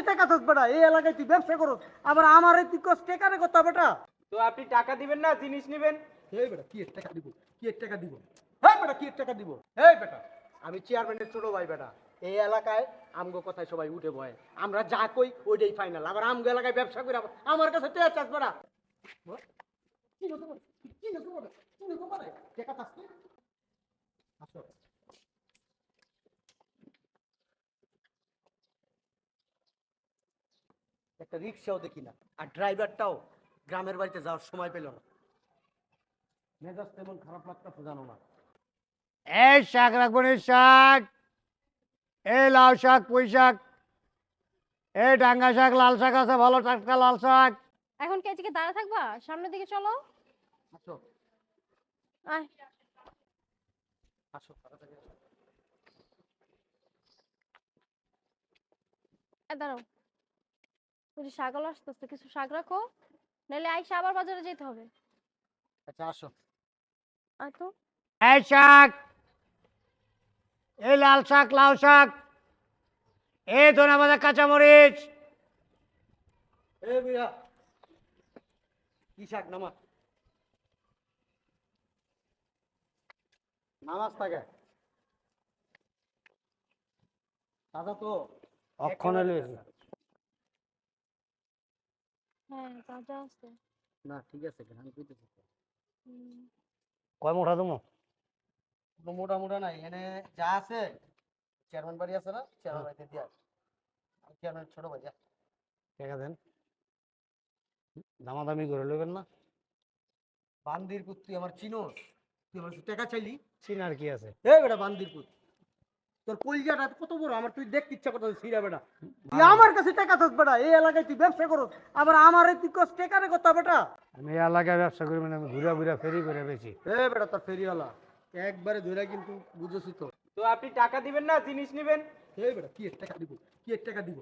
কাছে টাকা চাস বেটা এই এলাকায় তুই ব্যবসা করস আবার আমার তুই কস টেকারে কথা বেটা? তো আপনি টাকা দিবেন না জিনিস নেবেন? এই বেটা কি টাকা দিব? কি টাকা দিব? হ্যাঁ বেটা কি টাকা দিব? এই বেটা। আমি চেয়ারম্যানের ছোট ভাই বেটা এই এলাকায় আমগো কথায় সবাই উঠে বয়। আমরা যা কই ওইটাই ফাইনাল আবার আমগো এলাকায় ব্যবসা করে আমার কাছে টাকা চাস বেটা। কি কি কি টাকা চাস আসো। একটা রিক্সাও দেখি না আর ড্রাইভারটাও গ্রামের বাড়িতে যাওয়ার সময় পেল না। মেজাজ তেমন খারাপ লাগতেছে জানো না। এই শাক রাখবেন এই শাক। এই লাউ শাক পুঁই শাক। এই ডাঙ্গা শাক লাল শাক আছে ভালো টাটকা লাল শাক। এখন কে এদিকে দাঁড়া থাকবা? সামনের দিকে চলো। আসো। আয়। আসো তাড়াতাড়ি এ দাঁড়াও। ওই যে শাকল আসতেছে কিছু শাক রাখো নাহলে আইসা আবার বাজারে যেতে হবে। আচ্ছা আসো। আয় তো? এই শাক এই লাল শাক লাউ শাক এই ধনে পাতা কাঁচামরিচ। এ বুইয়া কি শাক নামাজ নামাজ থাকে। দাদা তো। অক্ষণে লইছি। হ্যাঁ তাজা আছে। না ঠিক আছে আমি কইতেছি কয় তুমি কোনো মোটা মোটা নাই এখানে যা আছে চেয়ারম্যান বাড়ি আছে না চেয়ারম্যান বাড়িতে দিয়া চেয়ারম্যান ছোট ভাই যা। টাকা দেন। দামাদামি করে লইবেন না। বান্দির পুত তুই আমার চিনোস। তুই আমার টাকা চাইলি? চিনার কি আছে? এ বেটা বান্দির পুত। তোর কলজাটা কত বড়? আমার তুই দেখতে ইচ্ছা করতে সিরা বেটা। তুই আমার কাছে টাকা চাস বেটা এই এলাকায় তুই ব্যবসা করস। আবার আমার তুই কস টাকারে কথা বেটা। আমি এই এলাকায় ব্যবসা করি মানে আমি ঘুরে ঘুরে ফেরি করে বেশি এ বেটা তোর ফেরিওয়ালা। একবারে ধরে কিন্তু বুঝেছি তো। তো আপনি টাকা দিবেন না জিনিস নেবেন? এই বেটা কি টাকা দিব? কি টাকা দিব?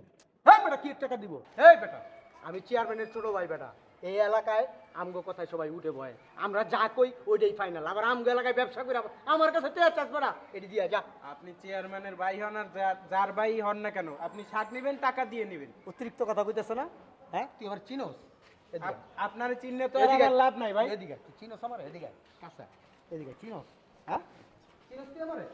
হ্যাঁ বেটা কি টাকা দিব? এই বেটা আমি চেয়ারম্যানের ছোট ভাই বেটা। এই এলাকায় আমগো কথায় সবাই উঠে বয়। আমরা যা কই ওইটাই ফাইনাল আবার আমগো এলাকায় ব্যবসা করে আমার কাছে টেয়া চাস বেটা এটি দিয়া যা। আপনি চেয়ারম্যানের ভাই হন আর যার ভাই হন না কেন আপনি শাক নেবেন টাকা দিয়ে নেবেন। অতিরিক্ত কথা কইতেছ না হ্যাঁ? তুই আমার চিনোস? আপনার চিনলে তো লাভ নাই ভাই। এদিকে তুই চিনোস আমার? এদিকে আয়। এদিকে। চিনোস? হ্যাঁ? চিনোস তুই আমারে।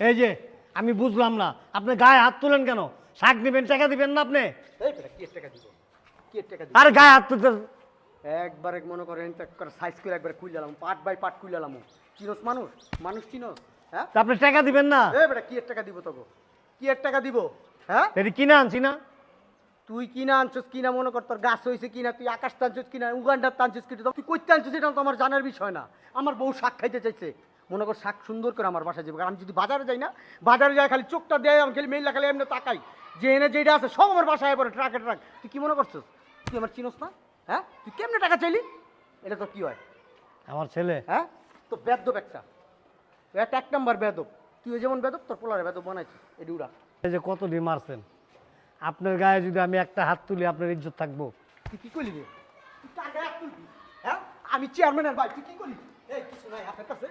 এই যে আমি বুঝলাম না। আপনি গায়ে হাত তুলেন কেন? শাক দিবেন টাকা দিবেন না আপনি? এই বেটা কি টাকা দিব? কি টাকা দিব? আর গায়ে হাত তুলতে একবারে মনে করেন সাইজ করে একবারে কুইলালাম পাট বাই পাট কুইলালাম চিনোস মানুষ? মানুষ চিনোস? হ্যাঁ? তা আপনি টাকা দিবেন না। এই বেটা কি এর টাকা দিব তোকে? কি এর টাকা দিব? হ্যাঁ? এটি কিনা আনছি না। তুই কিনা আনছিস কিনা মনে কর তোর গাছ হয়েছে কিনা তুই আকাশ টানছিস কিনা উগান্ডার টানছিস কিনা তুই কইতে আনছিস এটা তো আমার জানার বিষয় না। আমার বউ শাক খাইতে চাইছে। মনে কর শাক সুন্দর করে আমার বাসায় যাবে। আমি যদি বাজারে যাই না বাজারে যাই খালি চোখটা দেয় আমি খালি মেইলা খালি এমনি তাকাই। যে এনে যেটা আছে সব আমার বাসায় পড়ে ট্রাকে ট্রাক তুই কি মনে করছিস? তুই আমার চিনোস না? হ্যাঁ? তুই কেমনে টাকা চাইলি? এটা তো কি হয়? আমার ছেলে? হ্যাঁ? তো বেদব একটা। একটা এক নম্বর বেদব। তুই যেমন বেদব তোর পোলারে বেদব বানাইছিস। এটি উড়া। এই যে কত ডিম মারছেন। আপনার গায়ে যদি আমি একটা হাত তুলি আপনার ইজ্জত থাকব। তুই কি করলি রে? তুই গায়ে হাত তুলবি? হ্যাঁ? আমি চেয়ারম্যানের ভাই তুই কি করলি? এই কিছু নাই হাতের কাছে।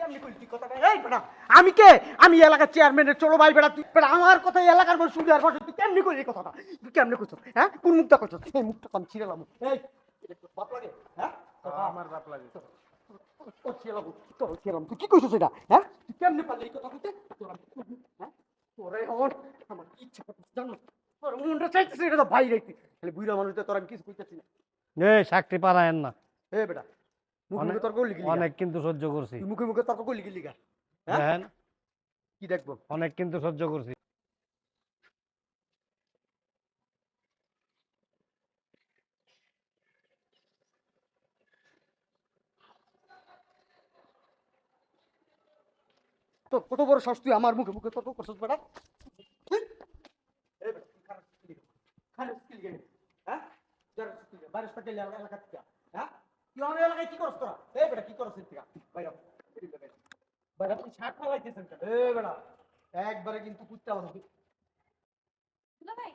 কেমনি করলি তুই কথাটা এই বেটা আমি কে? আমি এলাকার চেয়ারম্যানের চলো ভাই বেটা তুই বেটা আমার কথা এলাকার মানুষ শুনবে আর তুই কেমনি এই কথাটা? তুই কেমনি করছিস হ্যাঁ? কোন মুখটা এই মুখটা আমি ছিঁড়েলাম এই বাপ লাগে হ্যাঁ? আমার বাপ লাগে। তোর তুই কি কইছিস এটা? হ্যাঁ? তুই কেমনি পারলি এই কথা বলতে তোর কি হ্যাঁ? তোরে আমার আমার ইচ্ছা জানো? তোর মনটা চাইতেছে এটা তো ভাই রেখি খালি বুড়া মানুষ তোর আমি কিছু কইতেছি না। পারায়েন না। এ বেটা মুখে অনেক- তর্ক করলি অনেক কিন্তু সহ্য করছি মুখে মুখে তর্ক কি লিগা হ্যাঁ? কি দেখব অনেক কিন্তু সহ্য করছি তো কত বড় সাহস তুই আমার মুখে মুখে তর্ক করছিস বেটা খারাপ? হ্যাঁ? যারা? বাইরে এলাকা থেকে। তুই আমার এলাকায় কি করছ তোরা? এই বেটা, কি করছিস তুই? বাইরে বাইরে ফালাইতেছেন কেন? এ বেটা, একবারে কিন্তু কুত্তা বানাবি। ভাই।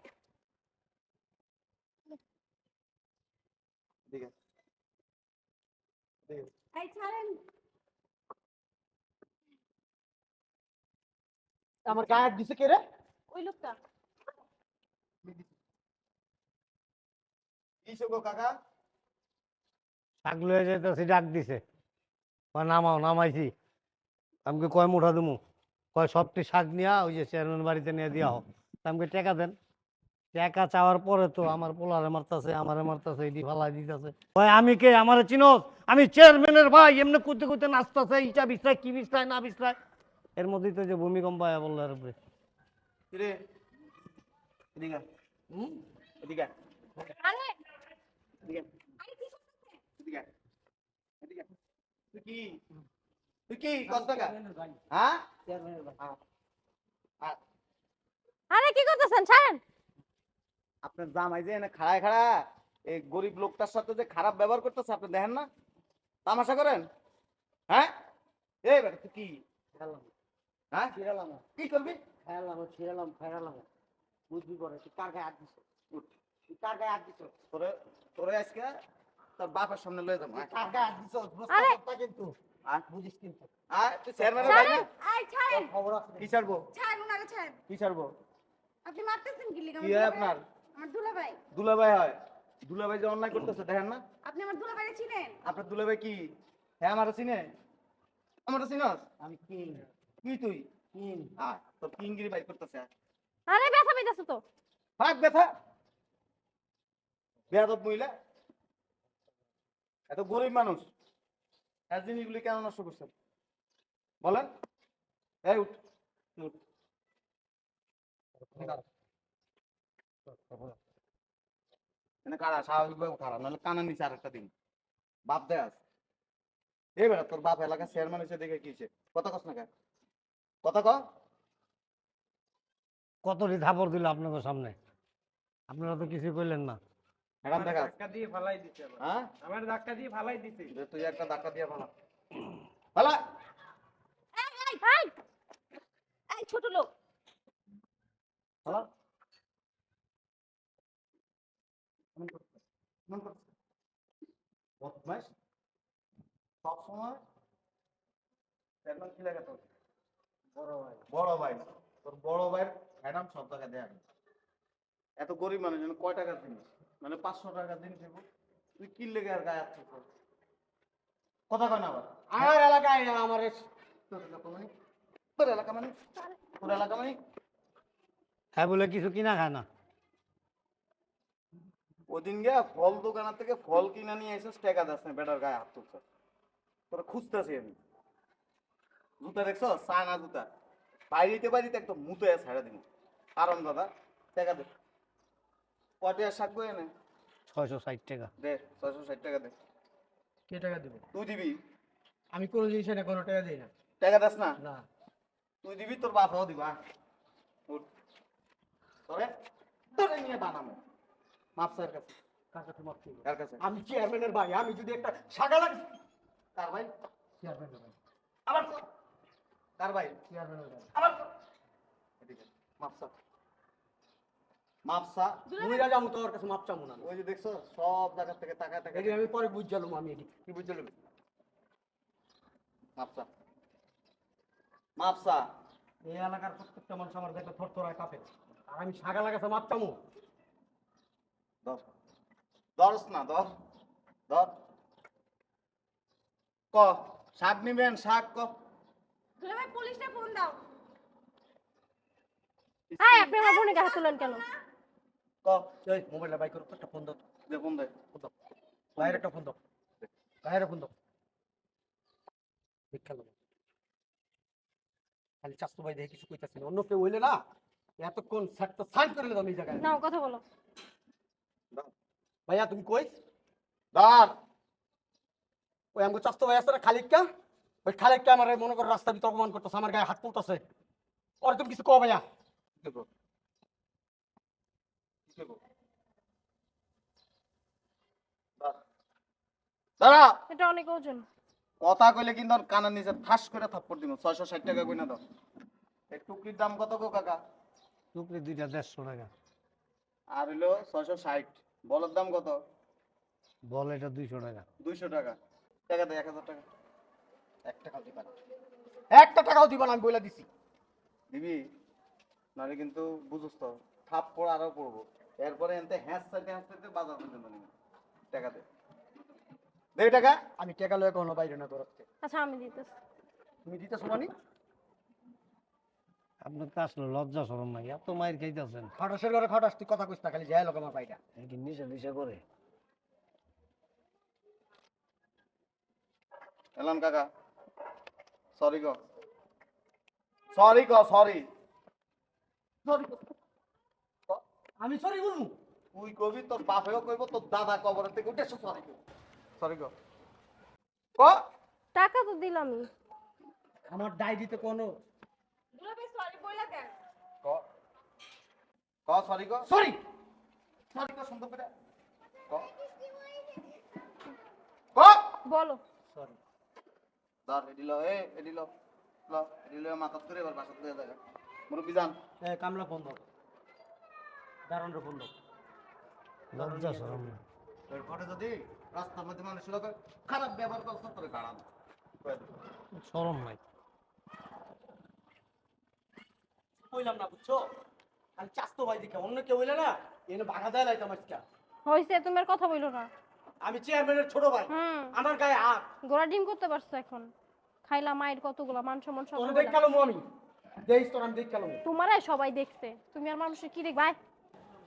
এই ছাড়েন। আমার গায়ে দিছে কে রে? ওই লোকটা। গো কাকা? শাক লয়ে যেতেছি ডাক দিছে। কয় নামাও নামাইছি। আমাকে কয় মুঠা দিমু। কয় সবটি শাক নিয়া ওই যে চেয়ারম্যান বাড়িতে নিয়ে দিয়া হোক আমাকে টাকা দেন। টাকা চাওয়ার পরে তো আমার পোলারে মারতাছে আমারে মারতাছে এটি ফালাই দিতেছে। কয় আমি কে? আমারে চিনোস? আমি চেয়ারম্যানের ভাই। এমনি করতে করতে নাচতাছে ইটা বিছরায় কি বিছরায় না বিছরায় এর মধ্যেই তো যে ভূমিকম্প আয়া বলল এর উপরে। রে এদিকে হুম? এদিকে আরে কি? হ্যাঁ? হ্যাঁ। করতেছেন? ছাড়েন। আপনার জামাই যে এনে খাড়ায় খাড়া এই গরিব লোকটার সাথে যে খারাপ ব্যবহার করতেছে আপনি দেখেন না? তামাশা করেন? হ্যাঁ? এই বেটা তুই কি? হ্যাঁ? কি করবি? ফেরালাম ছিড়ালাম ফেরালাম বুঝবি করে তুই কার গায়ে হাত দিছ তুই কার গায়ে হাত দিছ তোরে তোরে আজকে তোর বাপের সামনে লয়ে যাব। হাত দিছ আরে! কিন্তু। আয়। বুঝিস কিন্তু। আয় তুই চেয়ারম্যানের ভাই আই ছাড়েন। খবর আছে। কি ছাড়বো? ছাড় ওনাকে ছাড় কি ছাড়বো? আপনি মারতেছেন কি লিগা? কি হয় আপনার? আমার দুলাভাই। দুলাভাই হয়। দুলাভাই যে অন্যায় করতেছে দেখেন না? আপনি আমার দুলাভাইরে চিনেন? আপনার দুলাভাই কি? হ্যাঁ আমার চিনে। আমার চিনস? আমি কিং। কি তুই? কিং। আয় তোর কিঙ্গিরি বাই করতেছে। আরে ব্যথা পেতেছে তো। থাক ব্যথা। বেয়াদব মহিলা। এত গরিব মানুষ। এর জিনিসগুলি কেন নষ্ট করছেন? বলেন। এই উঠ উঠ। কারা? খারাপ কানার নিচে দিন। বাপ তোর দেখে কথা কস না? কথা ক। দিল আপনাদের সামনে। আপনারা তো কিছু কইলেন না। ম্যাডাম দেখা। ধাক্কা দিয়ে ফালাই দিছে হ্যাঁ? আমার ধাক্কা দিয়ে ফালাই দিছে। তুই একটা ধাক্কা দিয়ে ভালো ভালো এই এই এই এই ছোট লোক। মন মন সব সময় তোর? বড় ভাই। বড় ভাই। তোর বড় ভাইয়ের ম্যাডাম সব টাকা দেয় এত গরিব মানুষ যেন কয় টাকা জিনিস? মানে পাঁচশো টাকার জিনিস দেবো। তুই কি লেগে আর গায়ে দিছিস? কথা কয় না আবার? আমার এলাকায় আমার তোর এলাকা মানে? তোর এলাকা মানে? তোর এলাকা মানে? হ্যাঁ বলে কিছু কিনা খায় না। ওদিন গিয়া ফল দোকানের থেকে ফল কিনা নিয়ে এসে টাকা দাস না বেটার গায়ে হাত তুলছ তোরা খুঁজতেছি আমি। জুতা দেখছ? সানা জুতা। বাইরিতে বাইরিতে একদম মুতে ছাড়া দিন কারণ দাদা টাকা দে। কটে শাক বই এনে? ছয়শো ষাট টাকা। দে ছয়শো ষাট টাকা দে। কে টাকা দিব? তুই দিবি? আমি কোনো জিনিস না কোনো টাকা দিই না। টাকা দাস না? না। তুই দিবি তোর বাপাও দিবা উঠ। তোরে তোরে নিয়ে বানামো মাপসার কাছে। কাকা তোমার কি কার কাছে? আমি চেয়ারম্যানের ভাই আমি যদি একটা শাখা লাগি কার ভাই? চেয়ারম্যানের ভাই। আবার কার ভাই? চেয়ারম্যানের ভাই। আবার মাপসা মুইরা যাব তোর কাছে মাপ চামু না ওই যে দেখছ সব জায়গা থেকে টাকা টাকা এটি আমি পরে বুঝ আমি এটি কি বুঝতে মাপসা। মাপসা। এই এলাকার প্রত্যেকটা মানুষ আমার দেখলে থর থরায় কাঁপে। আর আমি শাখা লাগাছে মাপ চামু ধর। ধরস না ধর। ধর। ক শাক নিবেন শাক ক। দুলাভাই পুলিশটা ফোন দাও। এই আপনি আমার গায়ে হাত তুলেন কেন? ক এই মোবাইলটা বাই করো একটা ফোন দাও। দেখুন দেখ ফোন দাও। বাইরে একটা ফোন দাও। বাইরে ফোন দাও। ভিক্ষা লোক খালি চাস্তু ভাই দেখে কিছু কইতাছি অন্য কেউ হইলে না এতক্ষণ স্যারটা সাইন করে দিলাম এই জায়গায়। নাও কথা বলো। ভাইয়া তুমি কই? ওই চাস্তু ভাই আছে না খালিকটা? ওই খালিকটা আমার মনে করো রাস্তা ভিতরে অপমান করতেছে আমার গায়ে হাত তুলতেছে। ওর তুমি কিছু কো ভাইয়া। দেখো দেখো দাঁড়া। এটা অনেক ওজন। কথা কইলে কিন্তু আর নিচে ঠাস করে থাপ্পড় দিব। ছয়শো ষাট টাকা কই দাও। এই টুকরির দাম কত গো কাকা? টুকরি দুইটা দেড়শো টাকা। আর হইল ছয়শো ষাট। বলের দাম কত? বল এটা দুইশো টাকা। দুইশো টাকা। টাকা দে এক হাজার টাকা। এক টাকাও দিবা না। একটা টাকাও দিবা না আমি বলে দিছি। দিবি? নাহলে কিন্তু বুঝুস তো। থাপ পড়া আরও পড়ব। এরপরে এনতে হ্যাঁস চাইতে বাজার পর্যন্ত নিবি টাকা দে। দে টাকা। আমি টেকা লয়ে কোনো বাইরে না তোরতে আচ্ছা আমি দিতেছি। তুমি দিতেছো মানে? আপনার তো আসলে লজ্জা সরম নাই এত মায়ের খাইতেছেন। খটাসের ঘরে খটাস তুই কথা কইস না খালি যাই লোক আমার বাইটা কি নিশা নিশা করে? এলাম কাকা। সরি গো। সরি ক সরি আমি সরি বলব? তুই কবি তোর বাপেও কইব তোর দাদা কবরের থেকে উঠে সরি সরি গো ক টাকা তো দিলামই আমার ডায়েরিতে কোনো দুলাভাই সরি বইলা দেন ক ক সরি গো সরি! সরি ক সুন্দর করে। ক ক বলো। সরি। ধর এডিল এ এডিল ল। এডিল মাথাত করে এবার বাসাত করে দেখা মুরব্বি যান। এ কামলা বন্ধ দারুণ রে বন্ধ লজ্জা সরম। ঘরে যদি রাস্তার মধ্যে মানুষের লোক খারাপ ব্যবহার করছ তোরে গাড়াম সরম নাই। কইলাম না বুঝছ? খালি চাস্তো ভাই দেখে অন্য কেউ হইলে না এনে ভাগা দেয় লাইতাম আজকে হয়েছে তুমি কথা বইলো না। আমি চেয়ারম্যানের ছোট ভাই আমার গায়ে হাত। গোড়া ডিম করতে পারছ এখন? খাইলা মায়ের কতগুলা মান সম্মান সব তোর গেলা। দেখ কালো আমি। দেইস তোর আমি দেখ কালো তোমারে সবাই দেখছে। তুমি আর মানুষের কি দেখবা? আয়,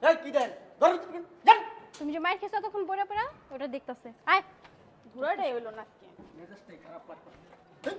এই কি দেন? ধর যান। তুমি যে মায়ের খেয়েছো তখন পড়ে পড়া ওটা দেখতাছে। আয়। ঘুরাটাই হইল না আজকে মেজাজটাই খারাপ লাগছে